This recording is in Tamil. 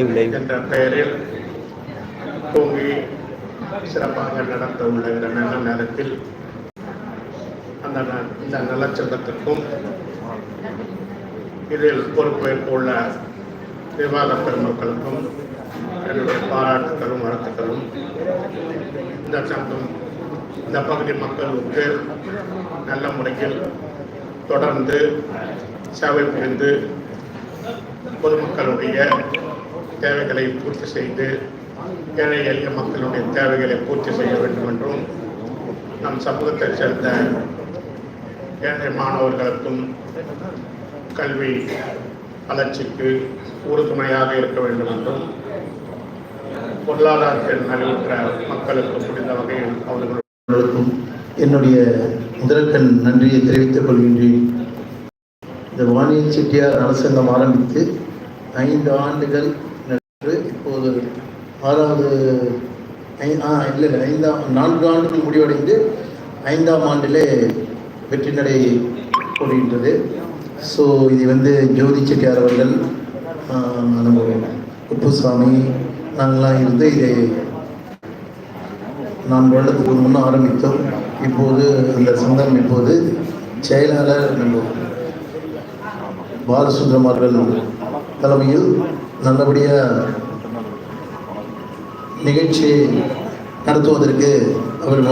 என்ற பெயரில் தூங்கி சிறப்பாக நடத்த உள்ள இந்த நல்ல நேரத்தில் அந்த ந- இந்த நலச்சங்கத்திற்கும் இதில் பொறுப்பேற்பு உள்ள விவாத பெருமக்களுக்கும் என்னுடைய பாராட்டுகளும் வாழ்த்துக்களும். இந்த சங்கம் இந்த பகுதி மக்களுக்கு நல்ல முறையில் தொடர்ந்து சேவை புரிந்து பொதுமக்களுடைய தேவைகளை பூர்த்தி செய்து ஏழை எளிய மக்களுடைய தேவைகளை பூர்த்தி செய்ய வேண்டும் என்றும் நம் சமூகத்தைச் சேர்ந்த ஏழை மாணவர்களுக்கும் கல்வி வளர்ச்சிக்கு உறுதுணையாக இருக்க வேண்டும் என்றும் பொருளாதாரத்தில் நலிவுற்ற மக்களுக்கு முடிந்த வகையில் அவர்கள் அவர்களுக்கும் என்னுடைய முதற்கண் நன்றியை தெரிவித்துக் கொள்கின்றேன். இந்த வாணிய செட்டியார் அரசாங்கம் ஆரம்பித்து ஐந்து ஆண்டுகள் இப்போது ஆறாவது ஐ- ஆ இல்லை இல்லை ஐந்தாம் நான்கு ஆண்டுகள் முடிவடைந்து ஐந்தாம் ஆண்டிலே வெற்றி நடை போடுகின்றது. ஸோ இது வந்து ஜோதி செட்டியார் அவர்கள் நம்ம உப்புசாமி நாங்களாம் இருந்து இதை நான்கு வருடத்துக்கு முன்னே ஆரம்பித்தோம். இப்போது அந்த சங்கம் இப்போது செயலாளர் நம்ம பாலசுந்தரம் அவர்கள் தலைமையில் நல்லபடியாக நிகழ்ச்சியை நடத்துவதற்கு அவர்